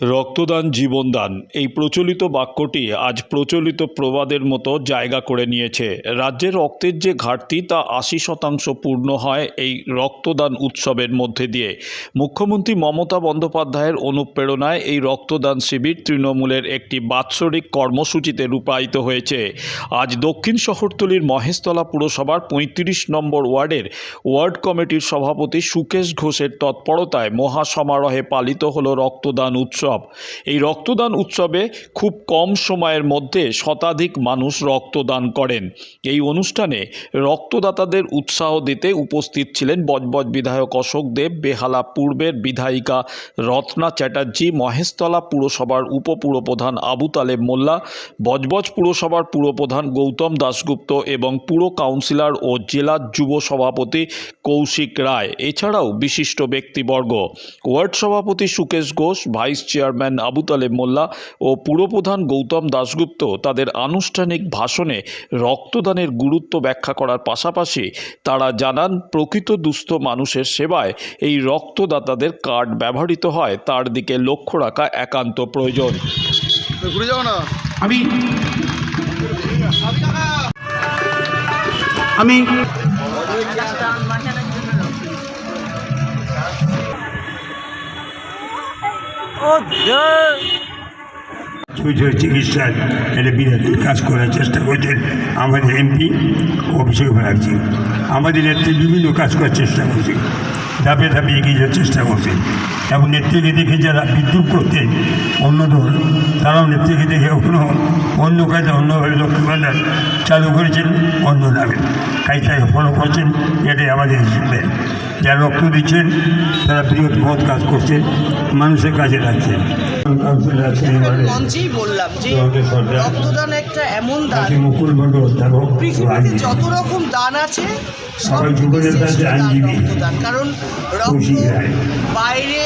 রক্তদান, জীবনদান, এই প্রচলিত বাক্যটি আজ প্রচলিত প্রবাদের মতো জায়গা করে নিয়েছে। রাজ্যে রক্তের যে ঘাটতি, তা আশি শতাংশ পূর্ণ হয় এই রক্তদান উৎসবের মধ্যে দিয়ে। মুখ্যমন্ত্রী মমতা বন্দ্যোপাধ্যায়ের অনুপ্রেরণায় এই রক্তদান শিবির তৃণমূলের একটি বাৎসরিক কর্মসূচিতে রূপায়িত হয়েছে। আজ দক্ষিণ শহরতলির মহেশতলা পুরসভার পঁয়ত্রিশ নম্বর ওয়ার্ডের ওয়ার্ড কমিটির সভাপতি সুকেশ ঘোষের তৎপরতায় মহাসমারোহে পালিত হলো রক্তদান উৎসব। এই রক্তদান উৎসবে খুব কম সময়ের মধ্যে শতাধিক মানুষ রক্তদান করেন। এই অনুষ্ঠানে রক্তদাতাদের উৎসাহ দিতে উপস্থিত ছিলেন বজবজ বিধায়ক অশোক দেব, বেহালা পূর্বের বিধায়িকা রত্না চ্যাটার্জি, মহেশতলা পুরসভার উপপুরপ্রধান আবু তালেব মোল্লা, বজবজ পুরসভার পুরপ্রধান গৌতম দাশগুপ্ত এবং পুর কাউন্সিলর ও জেলা যুব সভাপতি কৌশিক রায়। এছাড়াও বিশিষ্ট ব্যক্তিবর্গ। ওয়ার্ড সভাপতি সুকেশ ঘোষ, ভাইস চেয়ারম্যান আবু তালেব মোল্লা ও পুরপ্রধান গৌতম দাশগুপ্ত তাদের আনুষ্ঠানিক ভাষণে রক্তদানের গুরুত্ব ব্যাখ্যা করার পাশাপাশি তারা জানান প্রকৃত দুস্থ মানুষের সেবায় এই রক্তদাতাদের কার্ড ব্যবহৃত হয় তার দিকে লক্ষ্য রাখা একান্ত প্রয়োজন। আমি আমি ছুঁচোর চিকিৎসার একটা বিরাট কাজ করার চেষ্টা করছেন আমাদের এমপি অভিষেক ব্যানার্জি। আমাদের নেত্রী বিভিন্ন কাজ করার চেষ্টা করছে ধাপে ধাপে এগিয়ে যাওয়ার চেষ্টা করছেন। এবং নেত্রীকে দেখে যারা বিদ্রুপ করতেন অন্য দল, তারাও নেত্রীকে দেখে কখনো অন্য কাজে অন্যভাবে লক্ষ্মী ভাণ্ডার চালু করেছেন, অন্য নামে। তাকে ফলো করছেন, এটাই আমাদের যারা রক্ত দিচ্ছেন তারা বৃহৎ মহৎ কাজ করছেন মানুষের কাজে লাগছেন মঞ্চেই বললাম যে রক্তদান একটা এমন দান পৃথিবীতে যত রকম দান আছে সবাই। রক্তদান কারণ রক্ত বাইরে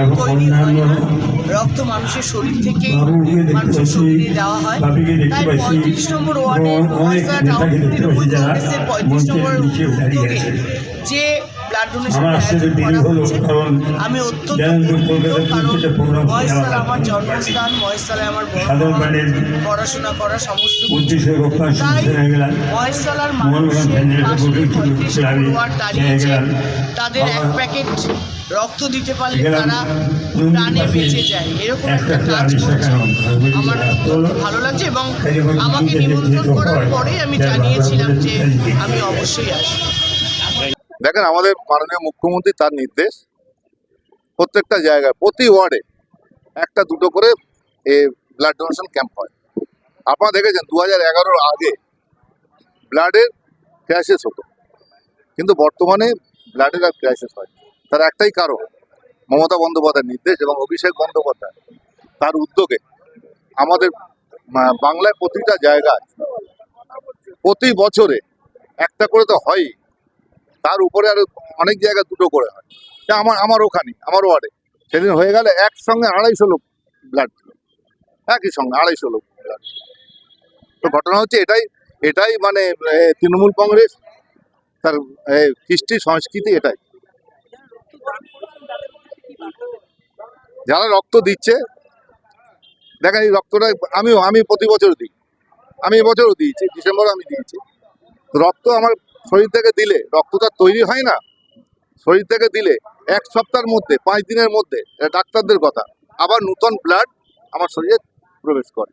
এবং তৈরি হয় না। রক্ত মানুষের শরীর মানুষের দেওয়া হয় তাই পঁয়ত্রিশ নম্বর ওয়ার্ডে পঁয়ত্রিশ নম্বর। যে আমার আসতে দেরি হলো কারণ আমি অত্যন্ত আমার জন্মস্থান আমার সাধারণ পড়াশোনা করা সমস্ত। উদ্দেশ্যে রক্ষা হয়ে গেলাম। গেলাম। তাদের এক প্যাকেট রক্ত দিতে পারলে তারা প্রাণে বেঁচে যায়। এরকম একটা কাজ করছে। আমার ভালো লাগছে। এবং আমাকে নিমন্ত্রণ করার পরেই আমি জানিয়েছিলাম যে আমি অবশ্যই আসব। দেখেন, আমাদের মাননীয় মুখ্যমন্ত্রী তার নির্দেশ প্রত্যেকটা জায়গায়, প্রতি ওয়ার্ডে একটা দুটো করে এ ব্লাড ডোনেশন ক্যাম্প হয়। আপনারা দেখেছেন দু হাজার এগারোর আগে ব্লাডের ক্রাইসিস হতো। কিন্তু বর্তমানে ব্লাডের আর ক্রাইসিস হয়। তার একটাই কারণ, মমতা বন্দ্যোপাধ্যায়ের নির্দেশ এবং অভিষেক বন্দ্যোপাধ্যায় তার উদ্যোগে আমাদের বাংলায় প্রতিটা জায়গায় প্রতি বছরে একটা করে তো হয়ই। তার উপরে আরও অনেক জায়গায় দুটো করে হয়। তা আমার আমার ওখানে, আমার ওয়ার্ডে। সেদিন হয়ে গেলে একসঙ্গে আড়াইশো লোক ব্লাড দিল একই সঙ্গে আড়াইশো লোক ব্লাড তো ঘটনা হচ্ছে এটাই এটাই মানে তৃণমূল কংগ্রেস, তার কৃষ্টি সংস্কৃতি এটাই। যারা রক্ত দিচ্ছে, দেখেন এই রক্তটা আমিও, আমি প্রতি বছর দিই। আমি এবছরও দিয়েছি, ডিসেম্বরে আমি দিয়েছি। রক্ত আমার শরীর থেকে দিলে রক্তটা তৈরি হয় না, শরীর থেকে দিলে এক সপ্তাহের মধ্যে, পাঁচ দিনের মধ্যে ডাক্তারদের কথা। আবার নূতন ব্লাড আমার শরীরে প্রবেশ করে।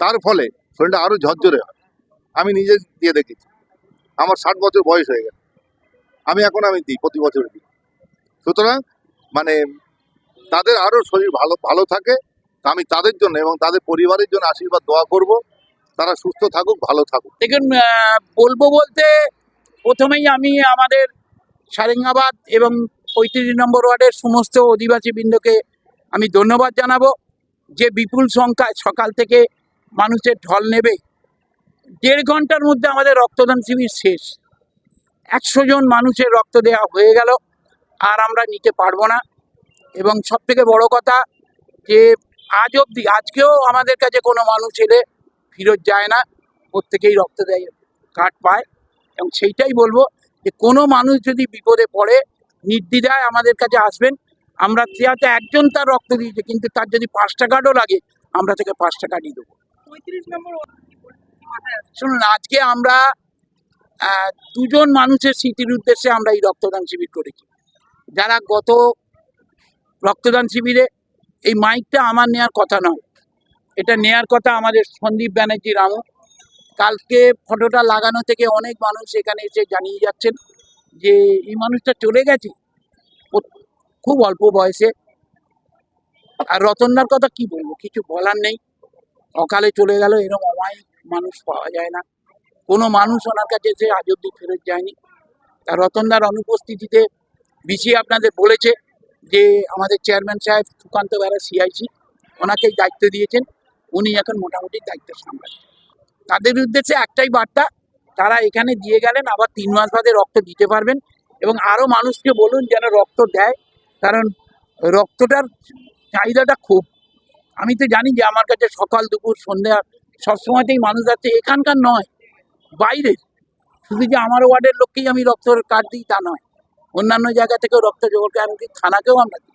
তার ফলে শরীরটা আরও ঝরঝরে হয়। আমি নিজে দিয়ে দেখেছি। আমার ষাট বছর বয়স হয়ে গেছে। আমি এখন আমি দিই, প্রতি বছর দিই। সুতরাং মানে তাদের আরও শরীর ভালো ভালো থাকে। আমি তাদের জন্য এবং তাদের পরিবারের জন্য আশীর্বাদ দোয়া করব। তারা সুস্থ থাকুক, ভালো থাকুক। দেখুন বলব বলতে প্রথমেই আমি আমাদের সারেঙ্গাবাদ এবং পঁয়ত্রিশ নম্বর ওয়ার্ডের সমস্ত অধিবাসী বৃন্দকে আমি ধন্যবাদ জানাব যে বিপুল সংখ্যায় সকাল থেকে মানুষের ঢল নেবে। দেড় ঘণ্টার মধ্যে আমাদের রক্তদান শিবির শেষ। একশো জন মানুষের রক্ত দেওয়া হয়ে গেল, আর আমরা নিতে পারব না। এবং সব থেকে বড় কথা যে আজ অবধি, আজকেও আমাদের কাছে কোনো মানুষ এলে ফেরত যায় না, প্রত্যেকেই রক্ত দেয় কার্ড পায়। এবং সেইটাই বলব যে কোনো মানুষ যদি বিপদে পড়ে নির্দ্বিধায় আমাদের কাছে আসবেন। আমরা হয়তো একজন তার রক্ত দিয়েছে কিন্তু তার যদি পাঁচটা কার্ডও লাগে আমরা তাকে পাঁচটা কার্ডই দেবো। শুনুন আজকে আমরা দুজন মানুষের স্মৃতির উদ্দেশ্যে আমরা এই রক্তদান শিবির করেছি। যারা গত রক্তদান শিবিরে এই মাইকটা আমার নেওয়ার কথা নয়। এটা নেয়ার কথা আমাদের সন্দীপ ব্যানার্জি রামু। কালকে ফটোটা লাগানো থেকে অনেক মানুষ এখানে এসে জানিয়ে যাচ্ছেন যে এই মানুষটা চলে গেছে। খুব অল্প বয়সে। আর রতনদার কথা কি বলব? কিছু বলার নেই। অকালে চলে গেল এরকম অমায়িক মানুষ পাওয়া যায় না। কোনো মানুষ ওনার কাছে এসে আজ অব্দি ফেরত যায়নি। তা রতনদার অনুপস্থিতিতে বিসি আপনাদের বলেছে যে আমাদের চেয়ারম্যান সাহেব সুকান্ত বেড়া, সিআইসি ওনাকে দায়িত্ব দিয়েছেন। উনি এখন মোটামুটি দায়িত্ব সামলাচ্ছেন। তাদের বিরুদ্ধে উদ্দেশ্যে একটাই বার্তা, তারা এখানে দিয়ে গেলেন, আবার তিন মাস বাদে রক্ত দিতে পারবেন এবং আরও মানুষকে বলুন যেন রক্ত দেয়, কারণ রক্তটার চাহিদাটা খুব। আমি তো জানি যে আমার কাছে সকাল, দুপুর, সন্ধ্যা সবসময়তেই মানুষ যাচ্ছে এখানকার নয় বাইরে শুধু যে আমার ওয়ার্ডের লোককেই আমি রক্তের কার্ড দিই তা নয়, অন্যান্য জায়গা থেকেও রক্ত জোগাড় করে, এমনকি থানাকেও আমরা দিই।